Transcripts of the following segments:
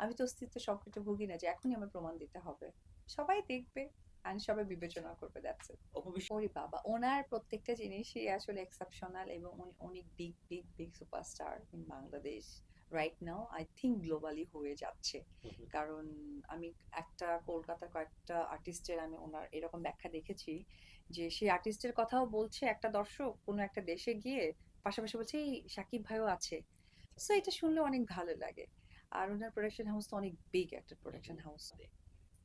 আমি তো অস্তিত্ব সংকটে ভুগি না যে এখনই আমার প্রমাণ দিতে হবে। সবাই দেখবে আর সবাই বিবেচনা করবে দ্যাটস ওরে বাবা ওনার প্রত্যেকটা জিনিসই আসলে এক্সেপশনাল এবং উনি অনেক big big big superstar in Bangladesh right now I think globally হয়ে যাচ্ছে। কারণ আমি একটা কলকাতার কয়েকটা আর্টিস্টের আমি ওনার এরকম ব্যাখ্যা দেখেছি যে সেই আর্টিস্টের কথাও বলছে একটা দর্শক কোনো একটা দেশে গিয়ে পাশাপাশি বলছে এই সাকিব ভাইও আছে। সো এটা শুনলে অনেক ভালো লাগে। আর ওনার প্রোডাকশন হাউস তো অনেক বিগ একটা প্রোডাকশন হাউস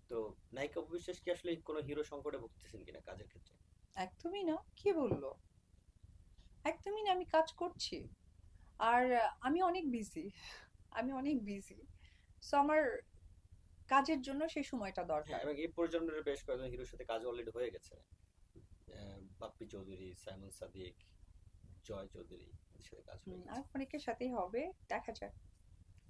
তো নায়িকা অপবিশ্বাস কি আসলে কোনো হিরো সংকটে ভুগতেছেন কিনা কাজের ক্ষেত্রে? একদমই না। কে বলল? একদমই না আমি কাজ করছি। আর আমি অনেক বিজি আমি অনেক বিজি সো আমার কাজের জন্য সেই সময়টা দরকার। হ্যাঁ এবং এই প্রজন্মের বেশ কয়েকজন হিরোর সাথে কাজ অলরেডি হয়ে গেছে। বাপ্পি চৌধুরী সাইমন সাদিক জয় চৌধুরী সাথে কাজ আর অনেকের সাথেই হবে দেখা যাক।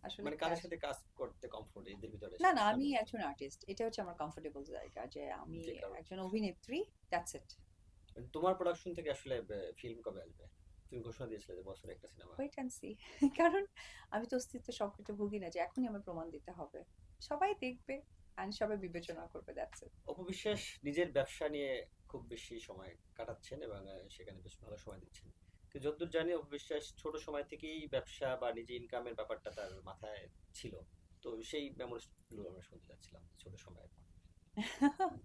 আসলে মানে সাথে কাজ করতে কমফোর্ট এদের ভিতরে? না না আমি একজন আর্টিস্ট এটা হচ্ছে আমার কমফোর্টেবল জায়গা যে আমি একজন অভিনেত্রী দ্যাটস ইট তোমার প্রোডাকশন থেকে আসলে ফিল্ম কবে আসবে? তুমি ঘোষণা দিয়েছিলে যে বছরে একটা সিনেমা ওয়েট অ্যান্ড সি কারণ আমি তো অস্তিত্ব সংকটে ভুগি না যে এখনই আমার প্রমাণ দিতে হবে। সবাই দেখবে আর সবাই বিবেচনা করবে দ্যাটস ইট অপবিশ্বাস নিজের ব্যবসা নিয়ে খুব বেশি সময় কাটাচ্ছেন এবং সেখানে বেশ ভালো সময় দিচ্ছেন। তো যতদূর জানি অপবিশ্বাস ছোট সময় থেকেই ব্যবসা বা নিজে ইনকামের ব্যাপারটা তার মাথায় ছিল। তো সেই মেমোরিগুলো আমরা শুনতে যাচ্ছিলাম ছোট সময়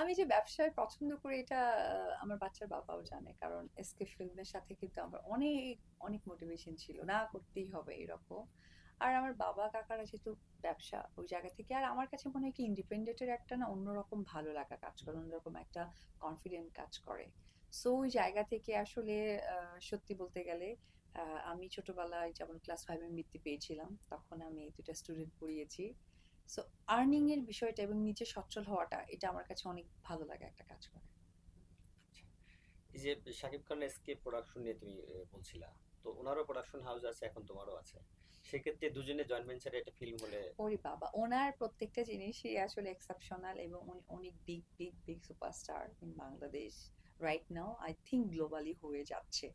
আমি যে ব্যবসায় পছন্দ করি, এটা আমার বাচ্চার বাবাও জানে। কারণ এসকে ফিল্মের সাথে কিন্তু আমার অনেক অনেক মোটিভেশন ছিল। না করতেই হবে এরকম। আর আমার বাবা, কাকারা যেহেতু ব্যবসা ওই জায়গা থেকে, আর আমার কাছে মনে হয় কি ইন্ডিপেন্ডেন্টের একটা না অন্যরকম ভালো লাগা কাজ করে, অন্যরকম একটা কনফিডেন্ট কাজ করে। সো ওই জায়গা থেকে আসলে সত্যি বলতে গেলে আমি ছোটবেলায় যেমন ক্লাস ফাইভে বৃত্তি পেয়েছিলাম তখন আমি দুটা স্টুডেন্ট পড়িয়েছি। সো আর্নিং এর বিষয়টা এবং নিজে সচ্ছল হওয়াটা এটা আমার কাছে অনেক ভালো লাগে একটা কাজ করে। এই যে শাকিব খান এসকে প্রোডাকশন নিয়ে তুমি বলছিলা তো ওনারও প্রোডাকশন হাউস আছে এখন তোমারও আছে। সেক্ষেত্রে দুজনে জয়েন্ট ভেঞ্চারে একটা ফিল্ম হলে ওরে বাবা! ওনার প্রত্যেকটা জিনিসই আসলে এক্সেপশনাল এবং উনি অনেক big big big superstar in Bangladesh right now I think globally হয়ে যাচ্ছে।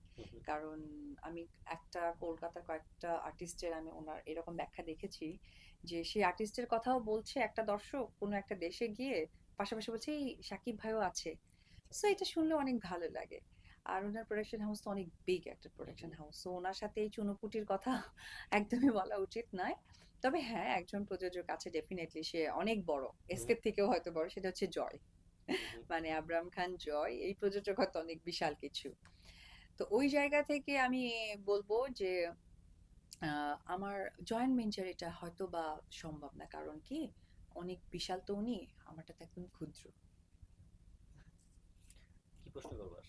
কারণ আমি একটা কলকাতার কয়েকটা আর্টিস্টের আমি ওনার এরকম ব্যাখ্যা দেখেছি যে সেই আর্টিস্টের কথাও বলছে একটা দর্শক কোনো একটা দেশে গিয়ে পাশাপাশি বলছে এই সাকিব ভাইও আছে। সো এটা শুনলে অনেক ভালো লাগে। আর ওনার প্রোডাকশন হাউস তো অনেক বিগ একটা প্রোডাকশন হাউস সো ওনার সাথে এই চুনোপুটির কথা একদমই বলা উচিত নয়। তবে হ্যাঁ একজন প্রযোজক আছে ডেফিনেটলি সে অনেক বড়। এসকের থেকেও হয়তো বড় সেটা হচ্ছে জয়। মানে আব্রাম খান জয় এই প্রযোজক হয়তো অনেক বিশাল কিছু। তো ওই জায়গা থেকে আমি বলব যে আহ, আমার জয়েন্ট ভেঞ্চার এটা হয়তো বা সম্ভব না। কারণ কি? অনেক বিশাল তো উনি আমারটা তো একদম ক্ষুদ্র। কি প্রশ্ন করবার